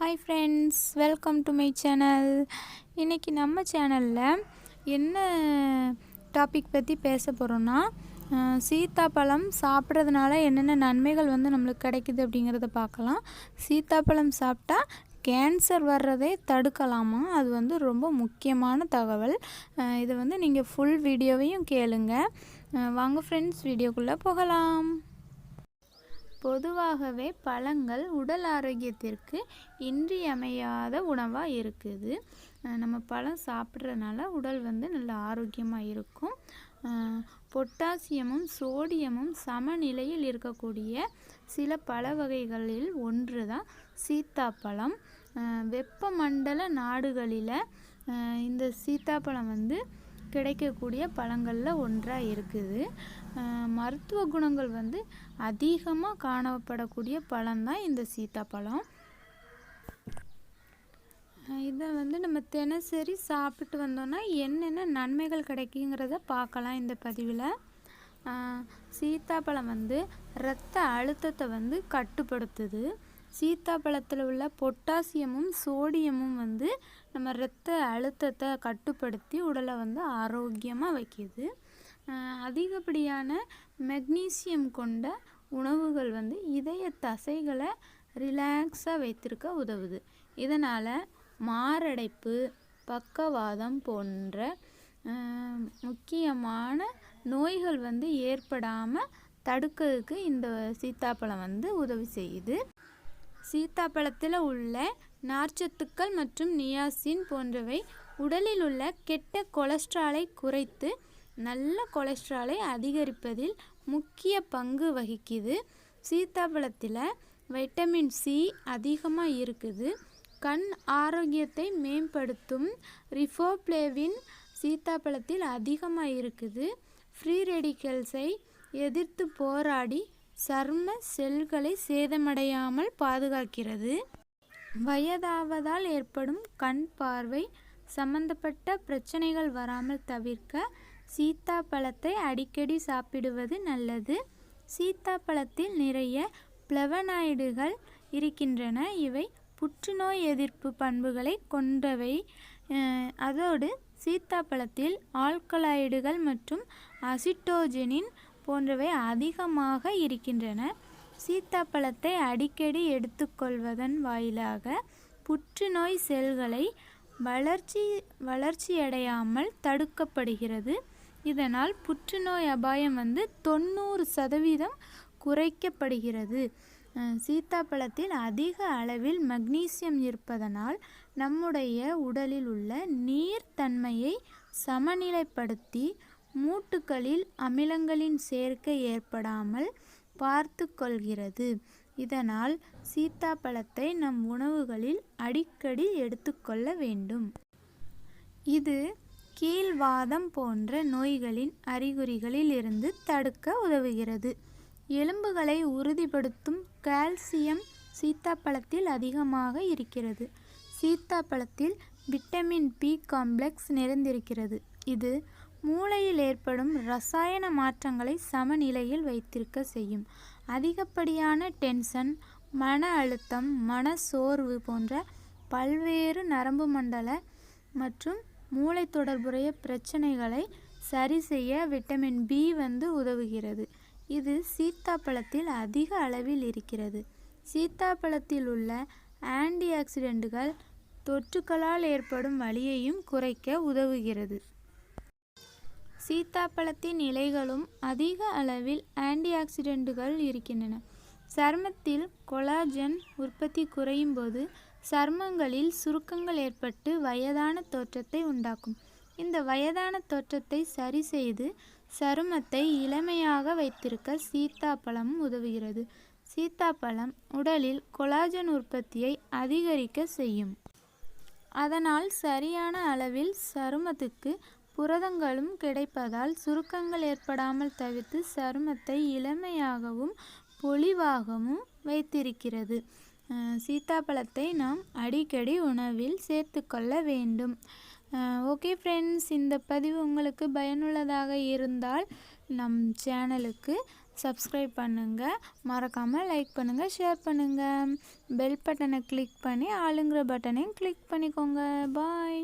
Hi friends welcome to my channel இன்றைக்கி நம்ம சேனலில் என்ன டாபிக் பற்றி பேச போகிறோன்னா சீத்தாப்பழம் சாப்பிட்றதுனால என்னென்ன நன்மைகள் வந்து நம்மளுக்கு கிடைக்குது அப்படிங்கிறத பார்க்கலாம். சீத்தாப்பழம் சாப்பிட்டா கேன்சர் வர்றதை தடுக்கலாமா? அது வந்து ரொம்ப முக்கியமான தகவல். இதை வந்து நீங்கள் ஃபுல் வீடியோவையும் கேளுங்க. வாங்க ஃப்ரெண்ட்ஸ் வீடியோக்குள்ளே போகலாம். பொதுவாகவே பழங்கள் உடல் ஆரோக்கியத்திற்கு இன்றியமையாத உணவாக இருக்குது. நம்ம பழம் சாப்பிட்றதுனால உடல் வந்து நல்ல ஆரோக்கியமாக இருக்கும். பொட்டாசியமும் சோடியமும் சமநிலையில் இருக்கக்கூடிய சில பழ வகைகளில் ஒன்று தான் சீத்தாப்பழம் வெப்பமண்டல நாடுகளில் இந்த சீத்தாப்பழம் வந்து கிடைக்கக்கூடிய பழங்களில் ஒன்றாக இருக்குது. மருத்துவ குணங்கள் வந்து அதிகமாக காணப்படக்கூடிய பழம்தான் இந்த சீத்தாப்பழம். இதை வந்து நம்ம தினசரி சாப்பிட்டு வந்தோம்னா என்னென்ன நன்மைகள் கிடைக்குங்கிறத பார்க்கலாம் இந்த பதிவில். சீத்தாப்பழம் வந்து இரத்த அழுத்தத்தை வந்து கட்டுப்படுத்துது. சீத்தாப்பழத்தில் உள்ள பொட்டாசியமும் சோடியமும் வந்து நம்ம இரத்த அழுத்தத்தை கட்டுப்படுத்தி உடலை வந்து ஆரோக்கியமாக வைக்கிது. அதிகப்படியான மெக்னீசியம் கொண்ட உணவுகள் வந்து இதய தசைகளை ரிலாக்ஸாக வைத்திருக்க உதவுது. இதனால் மாரடைப்பு பக்கவாதம் போன்ற முக்கியமான நோய்கள் வந்து ஏற்படாமல் தடுக்கிறதுக்கு இந்த சீத்தாப்பழம் வந்து உதவி செய்யுது. சீத்தாப்பழத்தில் உள்ள நார்ச்சத்துக்கள் மற்றும் நியாசின் போன்றவை உடலில் உள்ள கெட்ட கொலஸ்ட்ராலை குறைத்து நல்ல கொலஸ்ட்ராலை அதிகரிப்பதில் முக்கிய பங்கு வகிக்குது. சீத்தாப்பழத்தில் வைட்டமின் சி அதிகமாக இருக்குது. கண் ஆரோக்கியத்தை மேம்படுத்தும் ரிஃபோப்ளேவின் சீத்தாப்பழத்தில் அதிகமாக இருக்குது. ஃப்ரீ ரெடிக்கல்ஸை எதிர்த்து போராடி சர்ம செல்களை சேதமடையாமல் பாதுகாக்கிறது. வயதாவதால் ஏற்படும் கண் பார்வை சம்பந்தப்பட்ட பிரச்சனைகள் வராமல் தவிர்க்க சீத்தாப்பழத்தை அடிக்கடி சாப்பிடுவது நல்லது. சீத்தாப்பழத்தில் நிறைய பிளவனாய்டுகள் இருக்கின்றன. இவை புற்றுநோய் எதிர்ப்பு பண்புகளை கொண்டவை. அதோடு சீத்தாப்பழத்தில் ஆல்கலாய்டுகள் மற்றும் அசிட்டோஜெனின் போன்றவை அதிகமாக இருக்கின்றன. சீத்தாப்பழத்தை அடிக்கடி எடுத்துக்கொள்வதன் வாயிலாக புற்றுநோய் செல்களை வளர்ச்சி வளர்ச்சியடையாமல் தடுக்கப்படுகிறது. இதனால் புற்றுநோய் அபாயம் வந்து தொண்ணூறு சதவீதம் குறைக்கப்படுகிறது. சீத்தாப்பழத்தில் அதிக அளவில் மக்னீசியம் இருப்பதனால் நம்முடைய உடலில் உள்ள நீர்த்தன்மையை சமநிலைப்படுத்தி மூட்டுகளில் அமிலங்களின் சேர்க்கை ஏற்படாமல் பார்த்து கொள்கிறது இதனால் சீத்தாப்பழத்தை நம் உணவுகளில் அடிக்கடி எடுத்துக்கொள்ள வேண்டும். இது கீழ்வாதம் போன்ற நோய்களின் அறிகுறிகளில் இருந்து தடுக்க உதவுகிறது. எலும்புகளை உறுதிப்படுத்தும் கால்சியம் சீத்தாப்பழத்தில் அதிகமாக இருக்கிறது. சீத்தாப்பழத்தில் விட்டமின் பி காம்ப்ளெக்ஸ் நிறைந்திருக்கிறது. இது மூளையில் ஏற்படும் ரசாயன மாற்றங்களை சமநிலையில் வைத்திருக்க செய்யும். அதிகப்படியான டென்ஷன் மன அழுத்தம் மன சோர்வு போன்ற பல்வேறு நரம்பு மண்டல மற்றும் மூளை தொடர்புடைய பிரச்சனைகளை சரி செய்ய விட்டமின் பி வந்து உதவுகிறது. இது சீத்தாப்பழத்தில் அதிக அளவில் இருக்கிறது. சீத்தாப்பழத்தில் உள்ள ஆன்டி ஆக்சிடென்ட்டுகள் தொற்றுக்களால் ஏற்படும் வலியையும் குறைக்க உதவுகிறது. சீத்தாப்பழத்தின் இலைகளும் அதிக அளவில் ஆன்டி ஆக்சிடென்ட்டுகள் இருக்கின்றன. சருமத்தில் கொலாஜன் உற்பத்தி குறையும் போது சருமங்களில் சுருக்கங்கள் ஏற்பட்டு வயதான தோற்றத்தை உண்டாக்கும். இந்த வயதான தோற்றத்தை சரி செய்து சருமத்தை இளமையாக வைத்திருக்க சீத்தாப்பழம் உதவுகிறது. சீத்தாப்பழம் உடலில் கொலாஜன் உற்பத்தியை அதிகரிக்க செய்யும். அதனால் சரியான அளவில் சருமத்துக்கு புரதங்களும் கிடைப்பதால் சுருக்கங்கள் ஏற்படாமல் தவிர்த்து சருமத்தை இளமையாகவும் பொலிவாகவும் வைத்திருக்கிறது. சீத்தாப்பழத்தை நாம் அடிக்கடி உணவில் சேர்த்துக்கொள்ள வேண்டும். ஓகே ஃப்ரெண்ட்ஸ் இந்த பதிவு உங்களுக்கு பயனுள்ளதாக இருந்தால் நம் சேனலுக்கு சப்ஸ்கிரைப் பண்ணுங்கள் மறக்காமல் லைக் பண்ணுங்கள் ஷேர் பண்ணுங்கள் பெல் பட்டனை கிளிக் பண்ணி ஆளுங்கிற பட்டனையும் கிளிக் பண்ணிக்கோங்க. பாய்